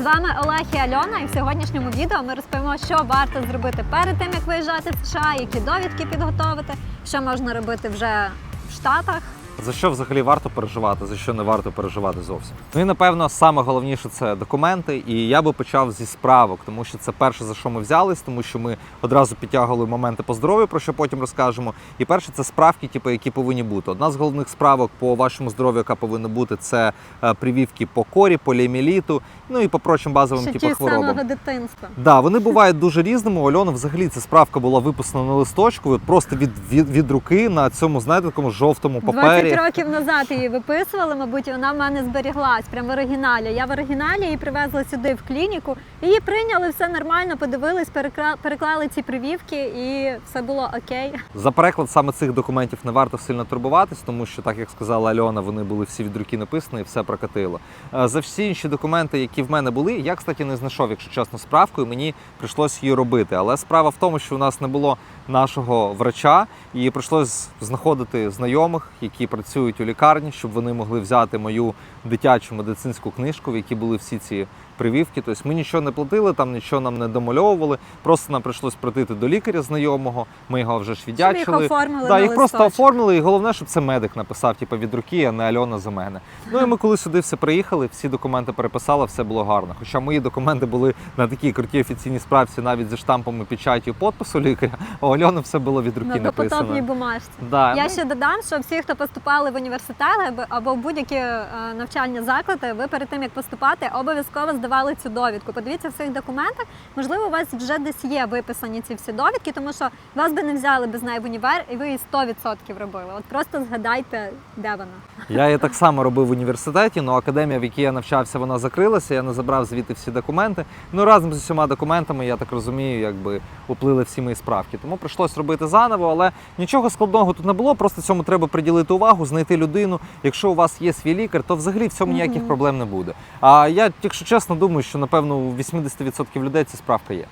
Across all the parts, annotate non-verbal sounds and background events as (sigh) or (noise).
З вами Олег і Альона, і в сьогоднішньому відео ми розповімо, що варто зробити перед тим, як виїжджати в США, які довідки підготовити, що можна робити вже в Штатах. За що взагалі варто переживати, за що не варто переживати зовсім. Ну і напевно саме головніше це документи. І я би почав зі справок, тому що це перше за що ми взялись, тому що ми одразу підтягували моменти по здоров'ю, про що потім розкажемо. І перше це справки, типу, які повинні бути. Одна з головних справок по вашому здоров'ю, яка повинна бути, це е, прививки по корі, поліоміеліту, ну і по прочим базовим Ще типу, хворобам. самого дитинства. Да, вони бувають дуже різними. У Альони взагалі ця справка була виписана на листочку, просто від, від, від руки на цьому, знаєте, такому жовтому папері. 20 років назад її виписували, мабуть, і вона в мене зберіглась прямо в оригіналі. Я в оригіналі її привезла сюди в клініку. Її прийняли, все нормально, подивились, перекла- переклали ці привівки, і все було окей. За переклад саме цих документів не варто сильно турбуватись, тому що, так як сказала Альона, вони були всі від руки написані і все прокатило. Е, За всі інші документи, які в мене були, я, кстати, не знайшов, якщо чесно, справку, і мені прийшлось її робити. Але справа в тому, що у нас не було нашого врача, і прийшлось знаходити знайомих, які працюють у лікарні, щоб вони могли взяти мою дитячу медицинську книжку, в якій були всі ці прививки. Тобто ми нічого не платили, там нічого нам не домальовували. Просто нам прийшлось прийти до лікаря знайомого. Ми його вже ж Щоб їх оформили Да, на їх просто листочок. оформили, і головне, щоб це медик написав, типу, від руки, а не Альона за мене. Ну і ми коли сюди все приїхали, всі документи переписали, все було гарно. Хоча мої документи були на такій крутій офіційній справці, навіть зі штампами печаті підпису лікаря, а у Альони все було від руки На допотопній написано. бумажці. Да, Я ну, ще додам, що всі, хто поступали в університети або- або в будь-які е, навчальні заклади, ви перед тим як поступати, обов'язково здавали цю довідку. Подивіться в своїх документах. Можливо, у вас вже десь є виписані ці всі довідки, тому що вас би не взяли без неї в універ, і ви її 100% робили. От просто згадайте, де вона. Я її так само робив в університеті, але академія, в якій я навчався, вона закрилася. Я не забрав звідти всі документи. Ну разом з усіма документами, я так розумію, якби уплили всі мої справки. Тому прийшлось робити заново, але нічого складного тут не було. Просто цьому треба приділити увагу, знайти людину. Якщо у вас є свій лікар, то взагалі в цьому ніяких проблем не буде. А я, якщо чесно, думаю, що напевно у 80% людей ця справка є.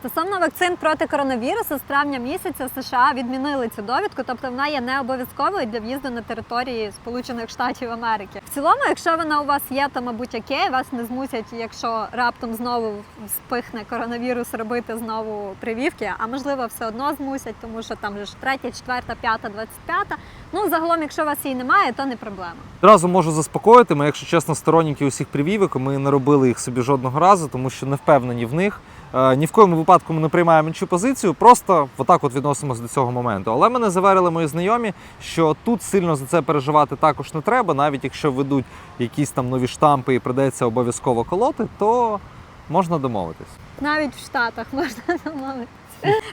Стосовно вакцин проти коронавірусу, з травня місяця США відмінили цю довідку, тобто вона є не обов'язковою для в'їзду на території Сполучених Штатів Америки. В цілому, якщо вона у вас є, то мабуть окей, вас не змусять, якщо раптом знову спихне коронавірус, робити знову прививки, а можливо все одно змусять, тому що там же ж третя, четверта, п'ята, двадцять п'ята. Ну загалом, якщо у вас її немає, то не проблема. Одразу можу заспокоїти. Ми, якщо чесно, сторонники усіх привівок. Ми не робили їх собі жодного разу, тому що не впевнені в них. Е, Ні в коєму випадку ми не приймаємо іншу позицію, просто отак от відносимося до цього моменту. Але мене заверили мої знайомі, що тут сильно за це переживати також не треба, навіть якщо ведуть якісь там нові штампи і придеться обов'язково колоти, то можна домовитись. Навіть в Штатах (laughs) можна замовити.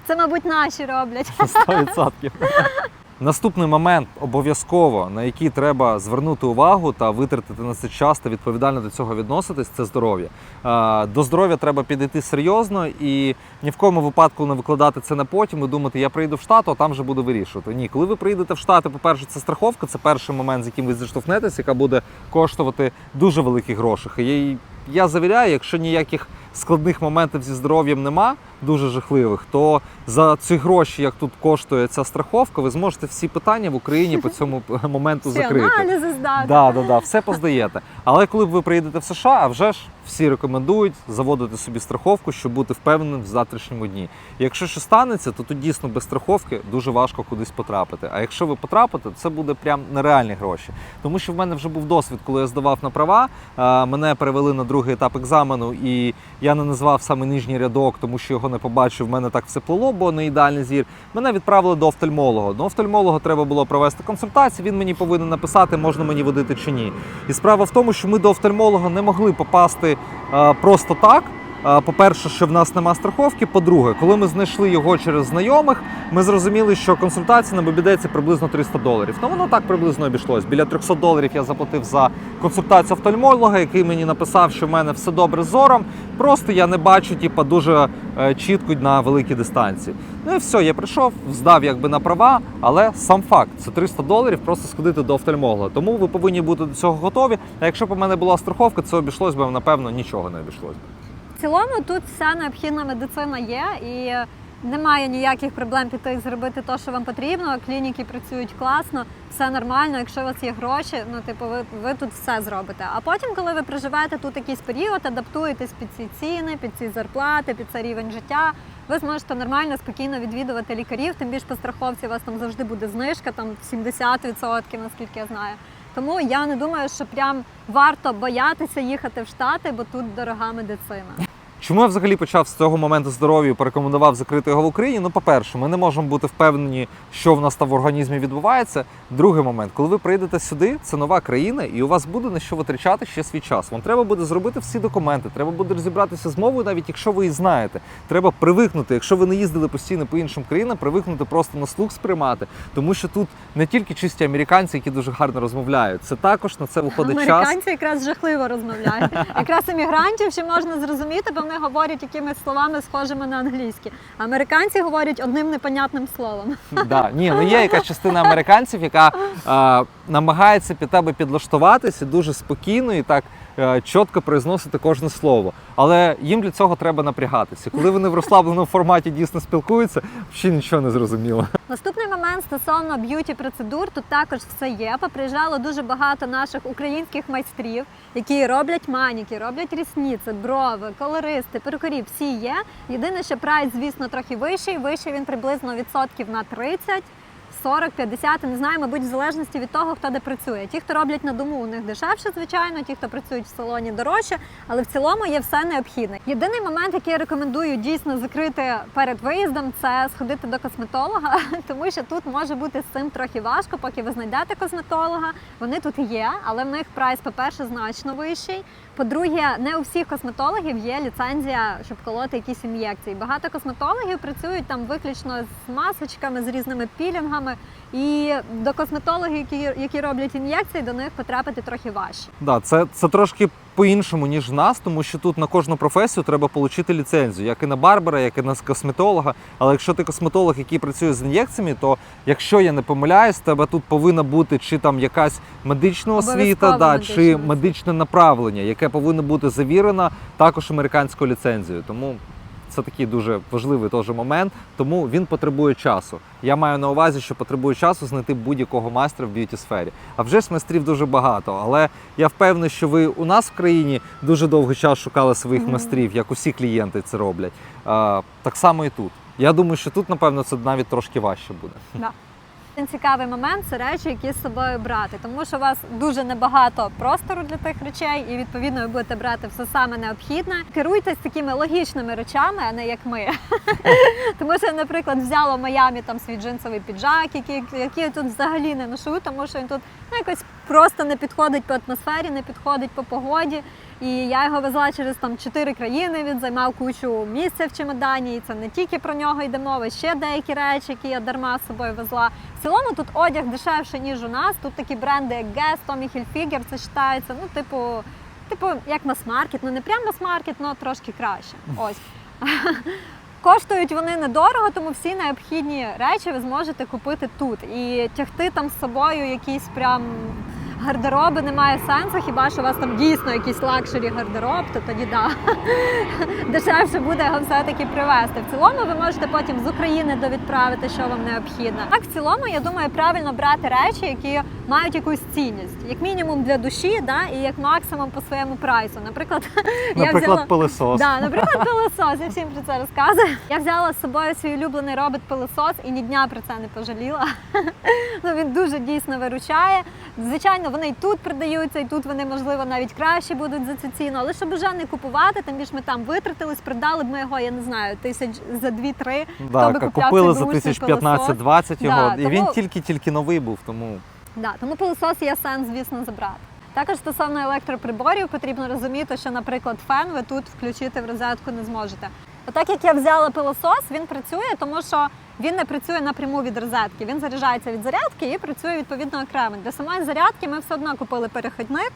Це, мабуть, наші роблять. 100%. (laughs) Наступний момент обов'язково, на який треба звернути увагу та витратити на це час та відповідально до цього відноситись, це здоров'я. До здоров'я треба підійти серйозно і ні в кому випадку не викладати це на потім і думати, я прийду в штат, а там вже буду вирішувати. Ні, коли ви приїдете в штати, по-перше, це страховка, це перший момент, з яким ви зіштовхнетесь, яка буде коштувати дуже великих грошей. Я завіряю, якщо ніяких складних моментів зі здоров'ям нема, дуже жахливих, то за ці гроші, як тут коштує ця страховка, ви зможете всі питання в Україні по цьому (laughs) моменту Всі закрити. аналізи здати. Да, да, да, все поздаєте. Але коли б ви приїдете в США, а вже ж всі рекомендують заводити собі страховку, щоб бути впевненим в завтрашньому дні. І якщо що станеться, то тут дійсно без страховки дуже важко кудись потрапити. А якщо ви потрапите, то це буде прям нереальні гроші. Тому що в мене вже був досвід, коли я здавав на права. е, Мене перевели на другий етап екзамену, і я не назвав саме нижній рядок, тому що його не побачив. В мене так все плило, бо не ідеальний зір. Мене відправили до офтальмолога. До офтальмолога треба було провести консультацію. Він мені повинен написати, можна мені водити чи ні. І справа в тому, що ми до офтальмолога не могли попасти е, просто так. По-перше, що в нас нема страховки. По-друге, коли ми знайшли його через знайомих, ми зрозуміли, що консультація нам обійдеться приблизно 300 доларів. Ну воно так приблизно обійшлось. Біля 300 доларів я заплатив за консультацію офтальмолога, який мені написав, що в мене все добре з зором. Просто я не бачу, типа, дуже е, чітко на великій дистанції. Ну і все, я прийшов, здав якби на права, але сам факт це 300 доларів просто сходити до офтальмолога. Тому ви повинні бути до цього готові. А якщо б у мене була страховка, це обійшлось би напевно нічого не обійшлось. В цілому тут вся необхідна медицина є, і Немає ніяких проблем піти і зробити те, що вам потрібно. Клініки працюють класно, все нормально. Якщо у вас є гроші, ну типу, ви, ви тут все зробите. А потім, коли ви проживаєте тут якийсь період, адаптуєтесь під ці ціни, під ці зарплати, під цей рівень життя, ви зможете нормально, спокійно відвідувати лікарів. Тим більше по страховці у вас там завжди буде знижка, там 70%, наскільки я знаю. Тому я не думаю, що прям варто боятися їхати в Штати, бо тут дорога медицина. Чому я взагалі почав з цього моменту здоров'я і порекомендував закрити його в Україні? Ну, по-перше, ми не можемо бути впевнені, що в нас там в організмі відбувається. Другий момент, коли ви прийдете сюди, це нова країна, і у вас буде на що витрачати ще свій час. Вам треба буде зробити всі документи, треба буде розібратися з мовою, навіть якщо ви її знаєте. Треба привикнути, якщо ви не їздили постійно по іншим країнам, привикнути просто на слух сприймати. Тому що тут не тільки чисті американці, які дуже гарно розмовляють, це також на це виходить час. Американці якраз жахливо розмовляють. (laughs) Якраз іммігрантів ще можна зрозуміти, бо вони говорять якимись словами, схожими на англійські. Американці говорять одним непонятним словом. Да, ні, ну є якась частина американців, яка е, намагається під тебе підлаштуватися дуже спокійно і так чітко произносити кожне слово. Але їм для цього треба напрягатися. Коли вони в розслабленому форматі дійсно спілкуються, взагалі нічого не зрозуміло. Наступний момент стосовно б'юті процедур. Тут також все є. Поприїжджало дуже багато наших українських майстрів, які роблять маніки, роблять рісниці, брови, колористи, перукарі. Всі є. Єдине, що прайс, звісно, трохи вищий. Вищий він приблизно відсотків на 30. 40, 50, не знаю, мабуть, в залежності від того, хто де працює. Ті, хто роблять на дому, у них дешевше, звичайно, ті, хто працюють в салоні, дорожче, але в цілому є все необхідне. Єдиний момент, який я рекомендую дійсно закрити перед виїздом, це сходити до косметолога, (laughs) тому що тут може бути з цим трохи важко, поки ви знайдете косметолога. Вони тут є, але в них прайс, по-перше, значно вищий. По-друге, не у всіх косметологів є ліцензія, щоб колоти якісь ін'єкції. Багато косметологів працюють там виключно з масочками, з різними пілінгами. І до косметологів, які, які роблять ін'єкції, до них потрапити трохи важче. Да, це, це трошки по-іншому, ніж в нас, тому що тут на кожну професію треба отримати ліцензію, як і на барбера, як і на косметолога. Але якщо ти косметолог, який працює з ін'єкціями, то якщо я не помиляюсь, тебе тут повинна бути чи там якась медична освіта, да, медична чи освіта. медичне направлення, яке повинно бути завірено також американською ліцензією. Тому це такий дуже важливий теж момент, тому він потребує часу. Я маю на увазі, що потребує часу знайти будь-якого майстра в б'юті сфері. А вже ж майстрів дуже багато. Але я впевнений, що ви у нас в країні дуже довгий час шукали своїх Мгм. майстрів, як усі клієнти це роблять. А, так само і тут. Я думаю, що тут, напевно, це навіть трошки важче буде. Да. Один цікавий момент це речі, які з собою брати, тому що у вас дуже небагато простору для тих речей, і відповідно ви будете брати все саме необхідне. Керуйтесь такими логічними речами, а не як ми. (laughs) Тому що, наприклад, взяла Майамі там свій джинсовий піджак, який я тут взагалі не ношу, тому що він тут ну, якось просто не підходить по атмосфері, не підходить по погоді. І я його везла через там чотири країни. Він займав кучу місця в чемодані. І це не тільки про нього йде мова, ще деякі речі, які я дарма з собою везла. В цілому тут одяг дешевше, ніж у нас. Тут такі бренди, як Guess, Tommy Hilfiger, це вважається, ну, типу, типу, як мас-маркет. Ну не прям мас-маркет, але трошки краще. Ось. (laughs) Коштують вони недорого, тому всі необхідні речі ви зможете купити тут. І тягти там з собою якісь прям гардероби немає сенсу, хіба що у вас там дійсно якийсь лакшері гардероб, то тоді да. (laughs) дешевше буде його все-таки привезти. В цілому ви можете потім з України довідправити, що вам необхідно. Так, в цілому, я думаю, правильно брати речі, які мають якусь цінність, як мінімум для душі, да, і як максимум по своєму прайсу. Наприклад, (laughs) я Наприклад, взяла... пилисос. Да, наприклад, пилосос. Я всім про це розказую. Я взяла з собою свій улюблений робот пилосос і ні дня про це не пожаліла. (laughs) Ну він дуже дійсно виручає. Звичайно, вони і тут продаються, і тут вони можливо навіть краще будуть за цю ціну. Але щоб уже не купувати, тим більше ми там витратились, продали б ми його, я не знаю, тисяч за дві-три. Да, Хто би купляв купили цей за бушний тисяч 15-20 його, Да, і він тільки-тільки новий був, тому Да, тому пилосос є сенс, звісно, забрати. Також стосовно електроприборів потрібно розуміти, що, наприклад, фен ви тут включити в розетку не зможете. Отак як я взяла пилосос, він працює, тому що він не працює напряму від розетки. Він заряджається від зарядки і працює відповідно окремо. Для самої зарядки ми все одно купили перехідник.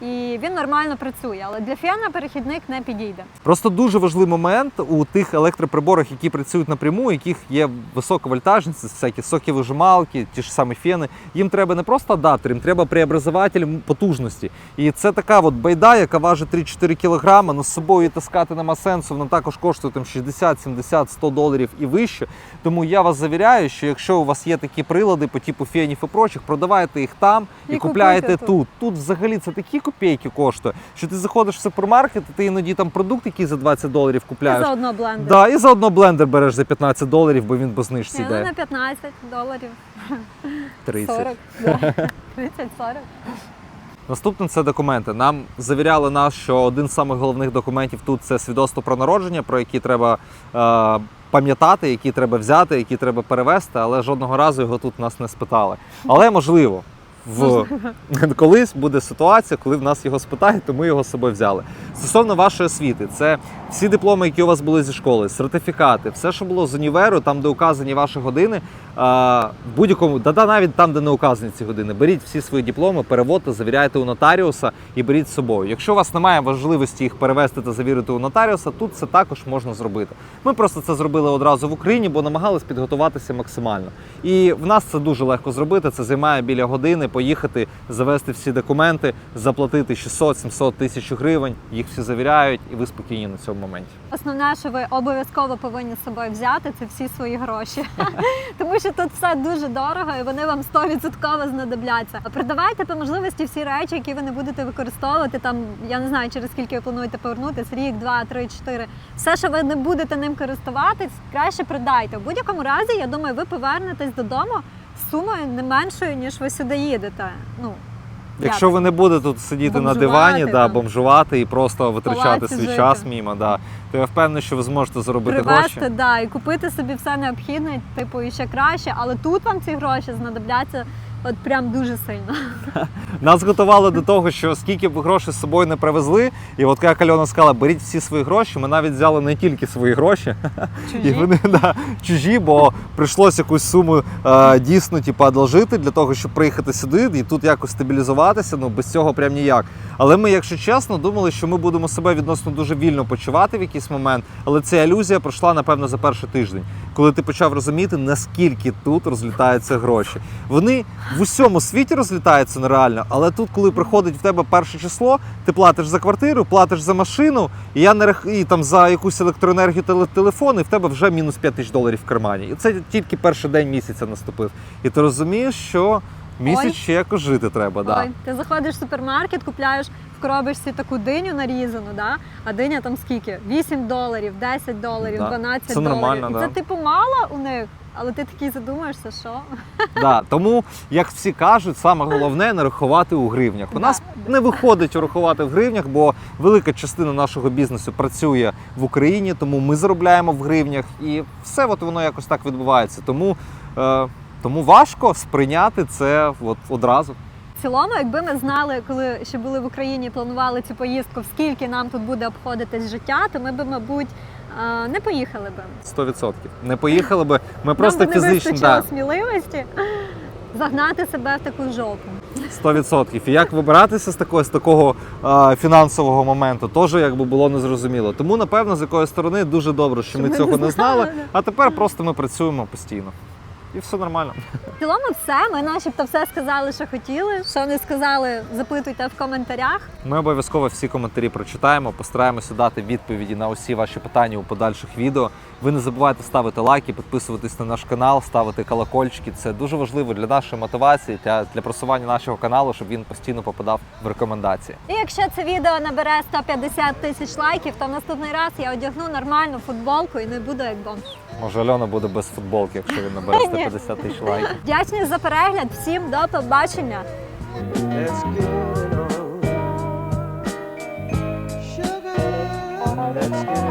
І він нормально працює. Але для фена перехідник не підійде. Просто дуже важливий момент у тих електроприборах, які працюють напряму, у яких є висока вольтажність, всякі соковижималки, ті ж самі фени. Їм треба не просто адаптер, їм треба преобразователь потужності. І це така от байда, яка важить 3-4 кілограми, але з собою таскати нема сенсу, вона також коштує там 60, 70, 100 доларів і вище. Тому я вас завіряю, що якщо у вас є такі прилади по типу фенів і прочих, продавайте їх там і, І купляєте купуйте тут. Тут взагалі це такі копійки коштує, що ти заходиш в супермаркет, і ти іноді там продукт, який за 20 доларів І купляєш. заодно блендер. Да, і заодно блендер береш за 15 доларів, бо він по знижці Ні, ну на 15 доларів, 30. 40, да. (laughs) 30-40. Наступне це документи. Нам завіряли нас, що один з самих головних документів тут це свідоцтво про народження, про які треба е, пам'ятати, які треба взяти, які треба перевести, але жодного разу його тут нас не спитали. Але можливо. В (laughs) колись буде ситуація, коли в нас його спитають, то ми його з собою взяли. Стосовно вашої освіти, це всі дипломи, які у вас були зі школи, сертифікати, все, що було з універу, там, де указані ваші години, в будь-якому, да, навіть там, де не указані ці години, беріть всі свої дипломи, переводьте, завіряйте у нотаріуса і беріть з собою. Якщо у вас немає можливості їх перевести та завірити у нотаріуса, тут це також можна зробити. Ми просто це зробили одразу в Україні, бо намагались підготуватися максимально. І в нас це дуже легко зробити. Це займає біля години поїхати, завести всі документи, заплатити 600-700 тисяч гривень. Їх всі завіряють, і ви спокійні на цьому моменті. Основне, що ви обов'язково повинні з собою взяти, це всі свої гроші. (laughs) Тому що тут все дуже дорого і вони вам 100% знадобляться. Продавайте по можливості всі речі, які ви не будете використовувати. Там я не знаю, через скільки ви плануєте повернутись, рік, два, три, чотири. Все, що ви не будете ним користуватись, краще продайте. В будь-якому разі, я думаю, ви повернетесь додому сумою не меншою, ніж ви сюди їдете. Ну, Якщо ви не будете тут сидіти на дивані, да, бомжувати і просто витрачати свій жити. час мімо, да, то я впевнений, що ви зможете заробити привезти, гроші. да, і купити собі все необхідне, типу, і ще краще. Але тут вам ці гроші знадобляться от прям дуже сильно. (laughs) Нас готували до того, що скільки б грошей з собою не привезли, і от як Альона сказала, беріть всі свої гроші. Ми навіть взяли не тільки свої гроші, (laughs) і вони да, чужі, бо прийшлося якусь суму е, дійсно типу, одолжити для того, щоб приїхати сюди і тут якось стабілізуватися. Ну без цього прям ніяк. Але ми, якщо чесно, думали, що ми будемо себе відносно дуже вільно почувати в якийсь момент. Але ця ілюзія пройшла напевно за перший тиждень, коли ти почав розуміти, наскільки тут розлітаються гроші. Вони в усьому світі розлітаються нереально, але тут, коли приходить в тебе перше число, ти платиш за квартиру, платиш за машину, і я не рах... і там за якусь електроенергію теле- телефон, і в тебе вже мінус 5 тисяч доларів в кармані. І це тільки перший день місяця наступив. І ти розумієш, що місяць Ой. ще якось жити треба. Да. Ой, ти заходиш в супермаркет, купляєш в коробочці таку диню нарізану, да? а диня там скільки? 8 доларів, 10 доларів, Да. 12 Це доларів. нормально, І да. це типу мало у них, але ти такий задумаєшся, що Да. Тому, як всі кажуть, саме головне не рахувати у гривнях. У Да, нас не виходить рахувати в гривнях, бо велика частина нашого бізнесу працює в Україні, тому ми заробляємо в гривнях, і все от воно якось так відбувається. Тому, е, тому важко сприйняти це от одразу. В цілому, якби ми знали, коли ще були в Україні, планували цю поїздку, скільки нам тут буде обходитись життя, то ми б, мабуть, не поїхали би. 100%. Не поїхали би. Ми просто нам би не фізично вистачило да, сміливості загнати себе в таку жопу. 100%. І як вибиратися з такого, з такого е, фінансового моменту, теж якби було незрозуміло. Тому, напевно, з якої сторони дуже добре, що Що ми ми цього не не знали. а тепер просто ми працюємо постійно і все нормально. В цілому, все. Ми начебто все сказали, що хотіли. Що не сказали, запитуйте в коментарях. Ми обов'язково всі коментарі прочитаємо, постараємося дати відповіді на усі ваші питання у подальших відео. Ви не забувайте ставити лайки, підписуватись на наш канал, ставити колокольчики. Це дуже важливо для нашої мотивації та для просування нашого каналу, щоб він постійно попадав в рекомендації. І якщо це відео набере 150 тисяч лайків, то наступний раз я одягну нормальну футболку і не буду як бомж. Може, Альона буде без футболки, якщо він набере 150 350 тисяч лайків. (laughs) Вдячні за перегляд. Всім до побачення. Let's get on. Sugar, let's get on.